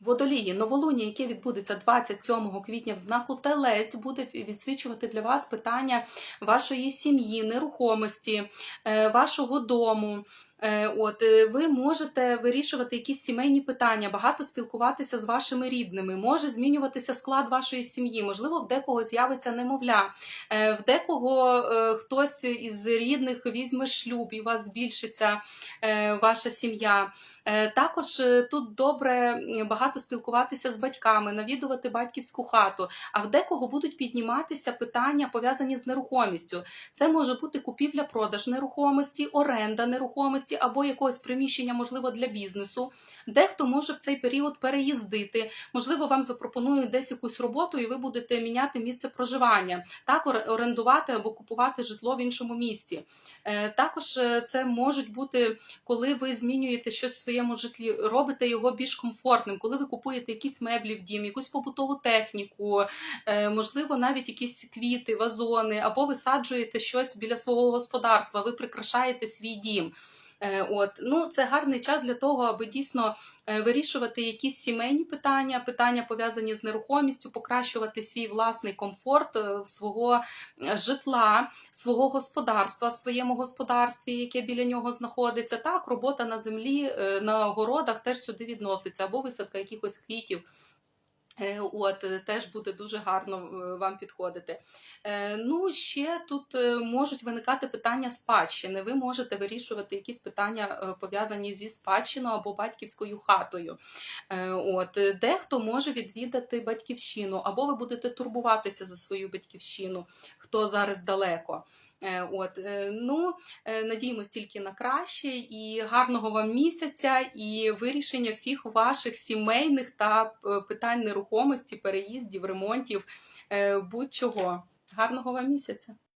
Водолії, новолуння, яке відбудеться 27 квітня в знаку Телець, буде відсвічувати для вас питання вашої сім'ї, нерухомості, е, вашого дому. Е, От е, ви можете вирішувати якісь сімейні питання, багато спілкуватися з вашими рідними, може змінюватися склад вашої сім'ї. Можливо, в декого з'явиться немовля, в декого хтось із рідних візьме шлюб і у вас збільшиться ваша сім'я. Також тут добре м, багато спілкуватися з батьками, навідувати батьківську хату. А в декого будуть підніматися питання пов'язані з нерухомістю. Це може бути купівля-продаж нерухомості, оренда нерухомості або якогось приміщення, можливо, для бізнесу. Дехто може в цей період переїздити. Можливо, вам запропонують десь якусь роботу, і ви будете міняти місце проживання, так орендувати або купувати житло в іншому місті. Е, Також е, це можуть бути коли ви змінюєте щось в своєму житлі, робите його більш комфортним, коли ви купуєте якісь меблі в дім, якусь побутову техніку, е, можливо, навіть якісь квіти, вазони, або висаджуєте щось біля свого господарства, ви прикрашаєте свій дім. Е, От ну це гарний час для того, аби дійсно е, вирішувати якісь сімейні питання, питання пов'язані з нерухомістю, покращувати свій власний комфорт е, свого житла, свого господарства в своєму господарстві, яке біля нього знаходиться. Так, робота на землі, на городах теж сюди відноситься, або висадка якихось квітів. Е, От е, теж буде дуже гарно е, вам підходити. Ну, ще тут можуть виникати питання спадщини. Ви можете вирішувати якісь питання пов'язані зі спадщиною або батьківською хатою. От дехто може відвідати батьківщину, або ви будете турбуватися за свою батьківщину, хто зараз далеко. Е, От е, ну е, надіємось тільки на краще і гарного вам місяця, і вирішення всіх ваших сімейних та питань нерухомості, переїздів, ремонтів, будь-чого. Гарного вам місяця!